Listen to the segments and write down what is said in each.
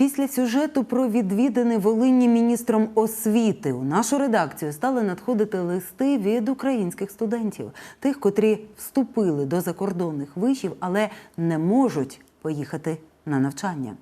Після сюжету про відвідини Волині міністром освіти у нашу редакцію стали надходити листи від українських студентів, тих, котрі вступили до закордонних вишів, але не можуть поїхати на навчання.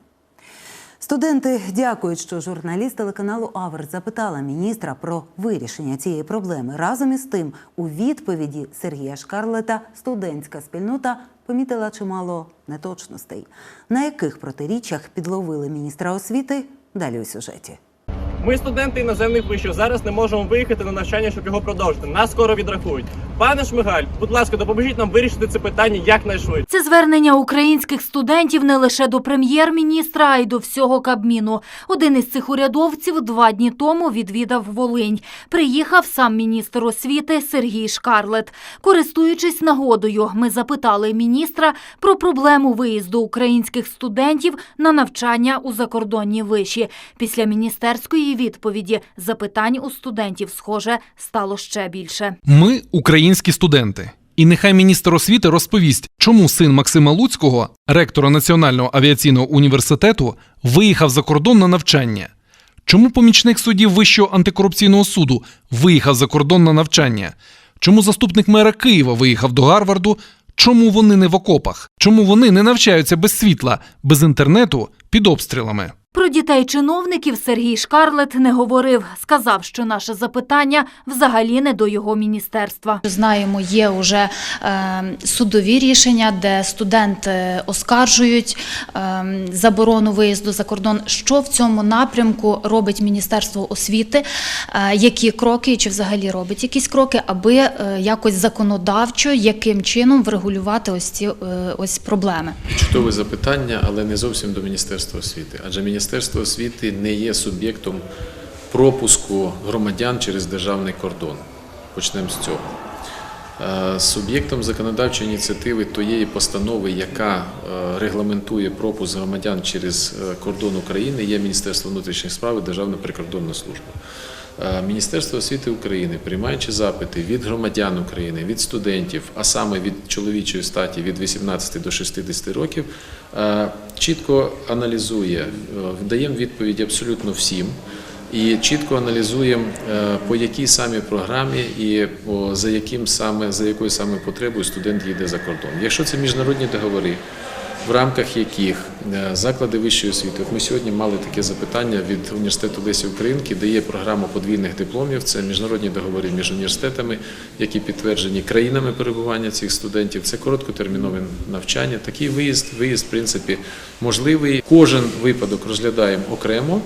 Студенти дякують, що журналіст телеканалу Аверт запитала міністра про вирішення цієї проблеми. Разом із тим, у відповіді Сергія Шкарлета студентська спільнота помітила чимало неточностей. На яких протиріччях підловили міністра освіти? Далі у сюжеті. Ми студенти іноземних вишів зараз не можемо виїхати на навчання, щоб його продовжити. Нас скоро відрахують. Пане Шмигаль, будь ласка, допоможіть нам вирішити це питання якнайшвидше. Це звернення українських студентів не лише до прем'єр-міністра, а й до всього Кабміну. Один із цих урядовців два дні тому відвідав Волинь. Приїхав сам міністр освіти Сергій Шкарлет. Користуючись нагодою, ми запитали міністра про проблему виїзду українських студентів на навчання у закордонні виші. Після міністерської відповіді запитань у студентів, схоже, стало ще більше. Ми українські студенти. І нехай міністр освіти розповість, чому син Максима Луцького, ректора Національного авіаційного університету, виїхав за кордон на навчання. Чому помічник суддів Вищого антикорупційного суду виїхав за кордон на навчання? Чому заступник мера Києва виїхав до Гарварду? Чому вони не в окопах? Чому вони не навчаються без світла, без інтернету, під обстрілами? Про дітей чиновників Сергій Шкарлет не говорив. Сказав, що наше запитання взагалі не до його міністерства. Знаємо, є вже е, судові рішення, де студенти оскаржують е, заборону виїзду за кордон. Що в цьому напрямку робить Міністерство освіти? Е, які кроки, чи взагалі робить якісь кроки, аби е, якось законодавчо, яким чином врегулювати ось ці е, ось проблеми? Чудове запитання, але не зовсім до Міністерства освіти. Адже Міністерство освіти не є суб'єктом пропуску громадян через державний кордон. Почнемо з цього. Е, Суб'єктом законодавчої ініціативи тієї постанови, яка е, регламентує пропуск громадян через е, кордон України, є Міністерство внутрішніх справ і Державна прикордонна служба. Е, Міністерство освіти України, приймаючи запити від громадян України, від студентів, а саме від чоловічої статі від 18 до 60 років, е, чітко аналізує, е, даємо відповіді абсолютно всім. І чітко аналізуємо, по якій саме програмі і за яким саме за якою саме потребою студент їде за кордон. Якщо це міжнародні договори, в рамках яких е, заклади вищої освіти, от ми сьогодні мали таке запитання від університету Лесі Українки, де є програма подвійних дипломів. Це міжнародні договори між університетами, які підтверджені країнами перебування цих студентів. Це короткотермінове навчання. Такий виїзд, виїзд, в принципі, можливий. Кожен випадок розглядаємо окремо.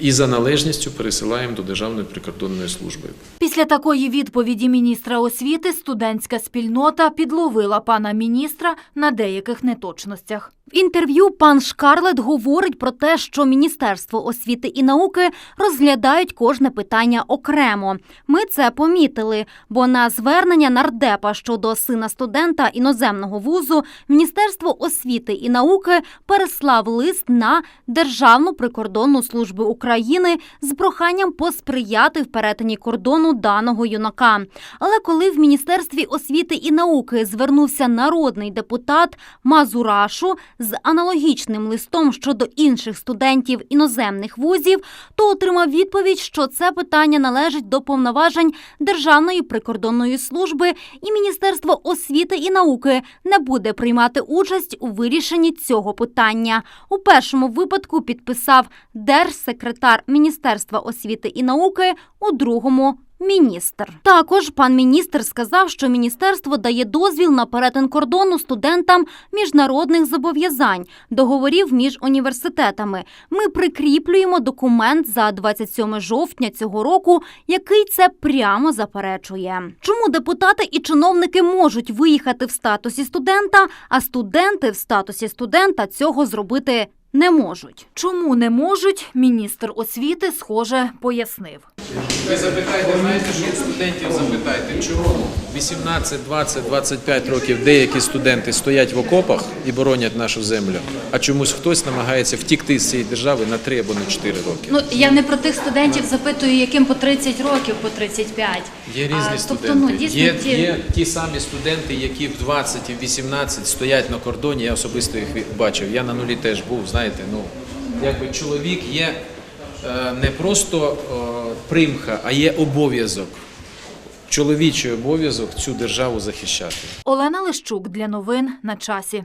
І за належністю пересилаємо до Державної прикордонної служби. Після такої відповіді міністра освіти студентська спільнота підловила пана міністра на деяких неточностях. В інтерв'ю пан Шкарлет говорить про те, що Міністерство освіти і науки розглядають кожне питання окремо. Ми це помітили, бо на звернення нардепа щодо сина студента іноземного вузу Міністерство освіти і науки переслав лист на Державну прикордонну службу України з проханням посприяти в перетині кордону даного юнака. Але коли в Міністерстві освіти і науки звернувся народний депутат Мазурашу з аналогічним листом щодо інших студентів іноземних вузів, то отримав відповідь, що це питання належить до повноважень Державної прикордонної служби, і Міністерство освіти і науки не буде приймати участь у вирішенні цього питання. У першому випадку підписав держсекретар Міністерства освіти і науки, у другому Міністр також пан міністр сказав, що міністерство дає дозвіл на перетин кордону студентам міжнародних зобов'язань, договорів між університетами. Ми прикріплюємо документ за 27 жовтня цього року, який це прямо заперечує. Чому депутати і чиновники можуть виїхати в статусі студента, а студенти в статусі студента цього зробити не можуть? Чому не можуть? Міністр освіти, схоже, пояснив. Ви запитайте, знаєте, що студентів запитайте, чому 18, 20, 25 років деякі студенти стоять в окопах і боронять нашу землю, а чомусь хтось намагається втікти з цієї держави на 3 або на 4 роки. Ну я не про тих студентів запитую, яким по 30 років, по 35. Є різні А, студенти. Тобто, ну, дійсно, є, ті... є ті самі студенти, які в 20 і 18 стоять на кордоні. Я особисто їх бачив. Я на нулі теж був, знаєте, ну якби чоловік є не просто е, примха, а є обов'язок. Чоловічий обов'язок цю державу захищати. Олена Лищук для новин на часі.